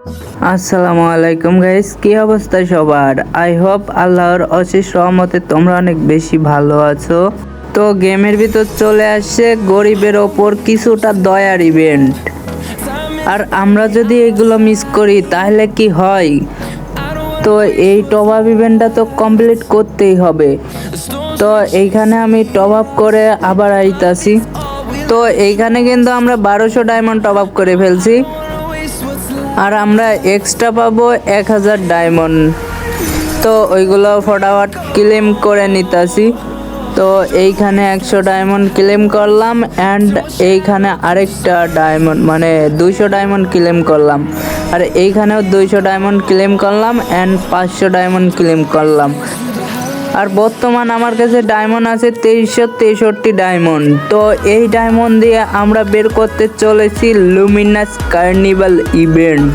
আসসালামু আলাইকুম গাইস কি অবস্থা সবার? আই হোপ আল্লাহর অশেষ রহমতে তোমরা অনেক বেশি ভালো আছো। তো গেমের ভিতর চলে আসছে গরিবের ওপর কিছুটা দয়ার ইভেন্ট আর আমরা যদি এগুলো মিস করি, তাহলে কি হয়? তো এই টপ আপ ইভেন্টটা তো কমপ্লিট করতেই হবে। তো এইখানে আমি টপ আপ করে আবার আইতাছি। তো এইখানে কিন্তু আমরা বারোশো ডায়মন্ড টপ আপ করে ফেলছি। আর আমরা এক্সট্রা পাবো এক হাজার ডায়মন্ড তো ওইগুলো ফটাফট ক্লেম করে নিতাছি। তো এইখানে একশো ডায়মন্ড ক্লেম করলাম অ্যান্ড এইখানে আরেকটা ডায়মন্ড মানে দুইশো ডায়মন্ড ক্লেম করলাম। আর এইখানেও দুইশো ডায়মন্ড ক্লেম করলাম অ্যান্ড পাঁচশো ডায়মন্ড ক্লেম করলাম। আর বর্তমান আমার কাছে ডায়মন্ড আছে তেইশশো তেষট্টি ডায়মন্ড তো এই ডায়মন্ড দিয়ে আমরা বের করতে চলেছি লুমিনাস কার্নিভাল ইভেন্ট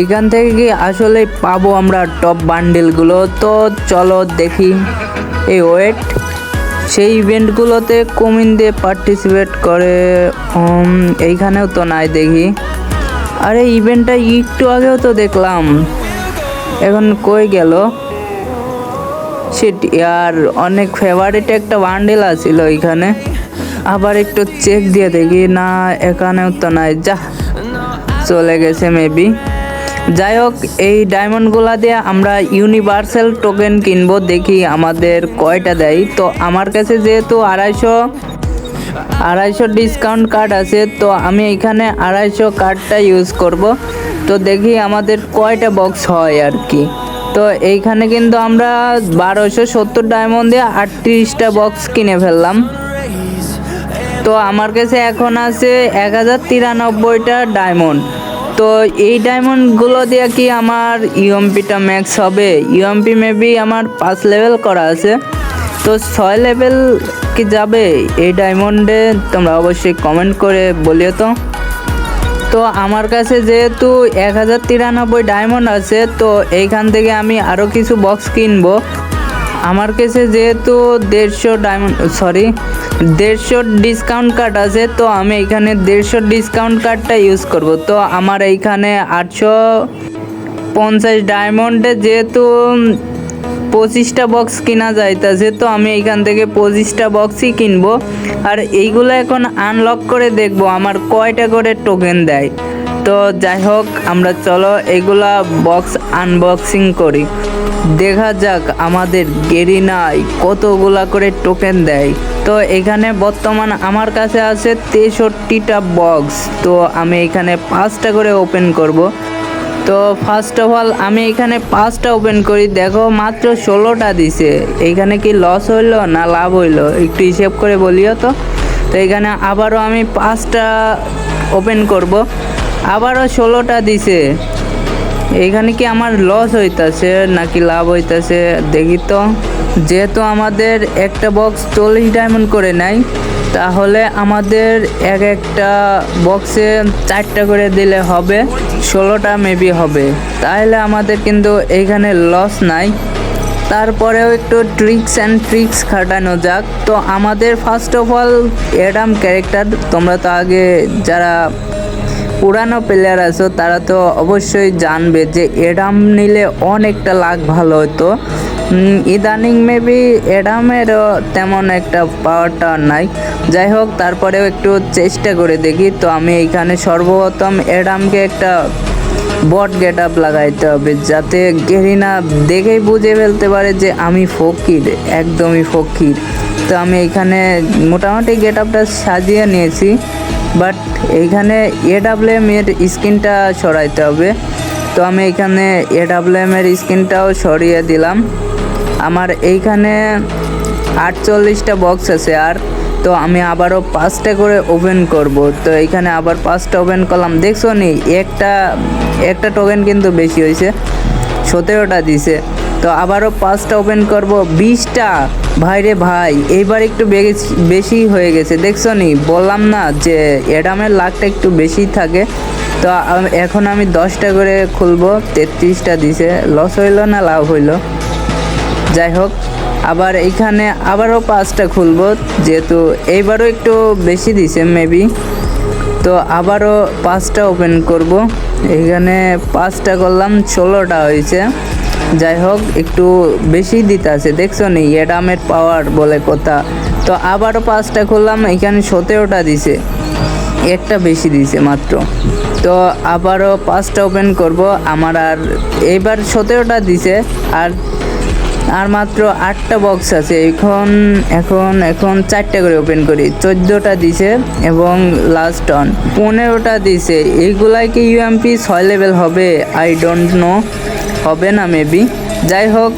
এখান থেকে কি আসলে পাবো আমরা টপ বান্ডেলগুলো তো চলো দেখি। এই ওয়েট সেই ইভেন্টগুলোতে কমিন দিয়ে পার্টিসিপেট করে এইখানেও তো নাই দেখি। আরে ইভেন্টটা একটু আগেও তো দেখলাম। এখন কই গেল? সেটি আর অনেক ফেভারিট একটা বান্ডেল আছিল ওইখানে। আবার একটু চেক দিয়ে দেখি, না, এখানেও তো নাই, যা, চলে গেছে মেবি যাই হোক, এই ডায়মন্ডগুলা দিয়ে আমরা ইউনিভার্সাল টোকেন কিনবো, দেখি আমাদের কয়টা দেয়। তো আমার কাছে যেহেতু আড়াইশো আড়াইশো ডিসকাউন্ট কার্ড আছে, তো আমি এখানে আড়াইশো কার্ডটা ইউজ করব। তো দেখি আমাদের কয়টা বক্স হয় আর কি। তো এইখানে কিন্তু আমরা বারোশো সত্তর ডায়মন্ড দিয়ে আটত্রিশটা বক্স কিনে ফেললাম। তো আমার কাছে এখন আছে এক হাজার তিরানব্বইটা ডায়মন্ড তো এই ডায়মন্ডগুলো দিয়ে কি আমার ইউএমপিটা ম্যাক্স হবে? ইউএমপি মেবি আমার পাঁচ লেভেল করা আছে। তো ছয় লেভেল কি যাবে? এই ডায়মন্ডে তোমরা অবশ্যই কমেন্ট করে বলিও তো। তো আমার কাছে যেহেতু এক হাজার তিরানব্বই ডায়মন্ড আছে, তো এইখান থেকে আমি আরও কিছু বক্স কিনবো। আমার কাছে যেহেতু দেড়শো ডায়মন্ড সরি দেড়শো ডিসকাউন্ট কার্ড আছে, তো আমি এখানে দেড়শো ডিসকাউন্ট কার্ডটা ইউজ করব। তো আমার এইখানে আটশো পঞ্চাশ ডায়মন্ডে যেহেতু পঁচিশটা বক্স কিনা যাইতেছে তো আমি এইখান থেকে পঁচিশটা বক্সই কিনবো, আর এইগুলো এখন আনলক করে দেখব, আমার কয়টা করে টোকেন দেয়। তো যাই হোক, আমরা চলো এগুলা বক্স আনবক্সিং করি। দেখা যাক আমাদের গেরিনায় কতগুলা করে টোকেন দেয়। তো এখানে বর্তমান আমার কাছে আছে তেষট্টিটা বক্স তো আমি এখানে পাঁচটা করে ওপেন করব। তো ফার্স্ট অফ অল আমি এখানে পাঁচটা ওপেন করি। দেখো, মাত্র ষোলোটা দিছে। এইখানে কি লস হইল না লাভ হইল? একটু হিসেব করে বলিও তো। তো এখানে আবারও আমি পাঁচটা ওপেন করব। আবারও ষোলোটা দিছে। এইখানে কি আমার লস হইতাছে নাকি লাভ হইতাছে? দেখি তো। যেহেতু আমাদের একটা বক্স চল্লিশ ডায়মন্ড করে নেয় তাহলে আমাদের এক একটা বক্সে চারটা করে দিলে হবে, ষোলোটা মেবি হবে। তাহলে আমাদের কিন্তু এইখানে লস নাই। তারপরেও একটু ট্রিক্স অ্যান্ড ট্রিক্স খাটানো যাক। তো আমাদের first of all Adam character তোমরা তো আগে যারা পুরানো প্লেয়ার আছো, তারা তো অবশ্যই জানবে যে এডাম নিলে অনেকটা লাখ ভালো হতো। ইদানিং মেবি এডামেরও তেমন একটা পাওয়ারটা নাই। যাই হোক তারপরেও একটু চেষ্টা করে দেখি। তো আমি এইখানে সর্বপ্রথম এডামকে একটা বট গেট আপ লাগাইতে হবে, যাতে গেরিনা দেখেই বুঝে ফেলতে পারে যে আমি ফকির, একদমই ফকির। তো আমি এখানে মোটামুটি গেট আপটা সাজিয়ে নিয়েছি। বাট এইখানে এ এডাব্লিউএম এর স্ক্রিনটা সরাইতে হবে। তো আমি এখানে এডাব্লিউএম এর স্ক্রিনটাও সরিয়ে দিলাম। আমার এইখানে আটচল্লিশটা বক্স আছে আর, তো আমি আবারও পাঁচটা করে ওপেন করব। তো এইখানে আবার পাঁচটা ওপেন করলাম। দেখছ নি, একটা একটা টোকেন কিন্তু বেশি হয়েছে, সতেরোটা দিছে। তো আবারও পাঁচটা ওপেন করব, বিশটা। ভাইরে ভাই, এইবার একটু বেশ- হয়ে গেছে। দেখছ নি, বললাম না যে এডামের লাখটা একটু বেশি থাকে। তো এখন আমি দশটা করে খুলবো, তেত্রিশটা দিছে। লস হইল না লাভ হইল? যাই হোক আবার এইখানে আবারও পাঁচটা খুলবো, যেহেতু এইবারও একটু বেশি দিছে মেবি তো আবারও পাঁচটা ওপেন করব। এখানে পাঁচটা করলাম, ষোলোটা হয়েছে। যাই হোক একটু বেশি দিতে আছে দেখছ নি? এডামের পাওয়ার বলে কথা। তো আবারও পাঁচটা খুললাম, এখানে সতেরোটা দিছে। একটা বেশি দিছে মাত্র। তো আবারও পাঁচটা ওপেন করব। আমার আর এইবার সতেরোটা দিছে, আর আর মাত্র আটটা বক্স আছে। এখন এখন এখন চারটা করে ওপেন করি। চোদ্দোটা দিছে এবং লাস্ট অন পনেরোটা দিছে। এইগুলাই কি ইউএমপি ছয় লেভেল হবে? আই ডোন্ট নো হবে না মেবি যাই হোক,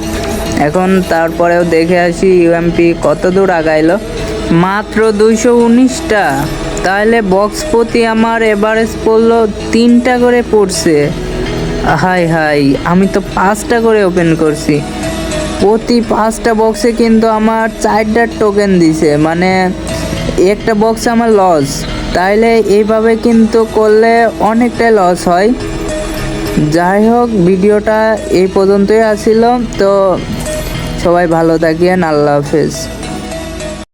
এখন তারপরেও দেখে আসি ইউএমপি কত দূর আগাইলো। মাত্র দুইশো উনিশটা। তাহলে বক্স প্রতি আমার এভারেজ পড়ল তিনটা করে পড়ছে। হাই হাই আমি তো পাঁচটা করে ওপেন করছি। প্রতি পাঁচটা বক্সে কিন্তু আমার চারটা টোকেন দিছে। মানে একটা বক্সে আমার লস তাইলে এইভাবে কিন্তু করলে অনেকটাই লস হয়। যাই হোক, ভিডিওটা এই পর্যন্তই আসিল তো সবাই ভালো থাকিয়েন আল্লাহ হাফেজ।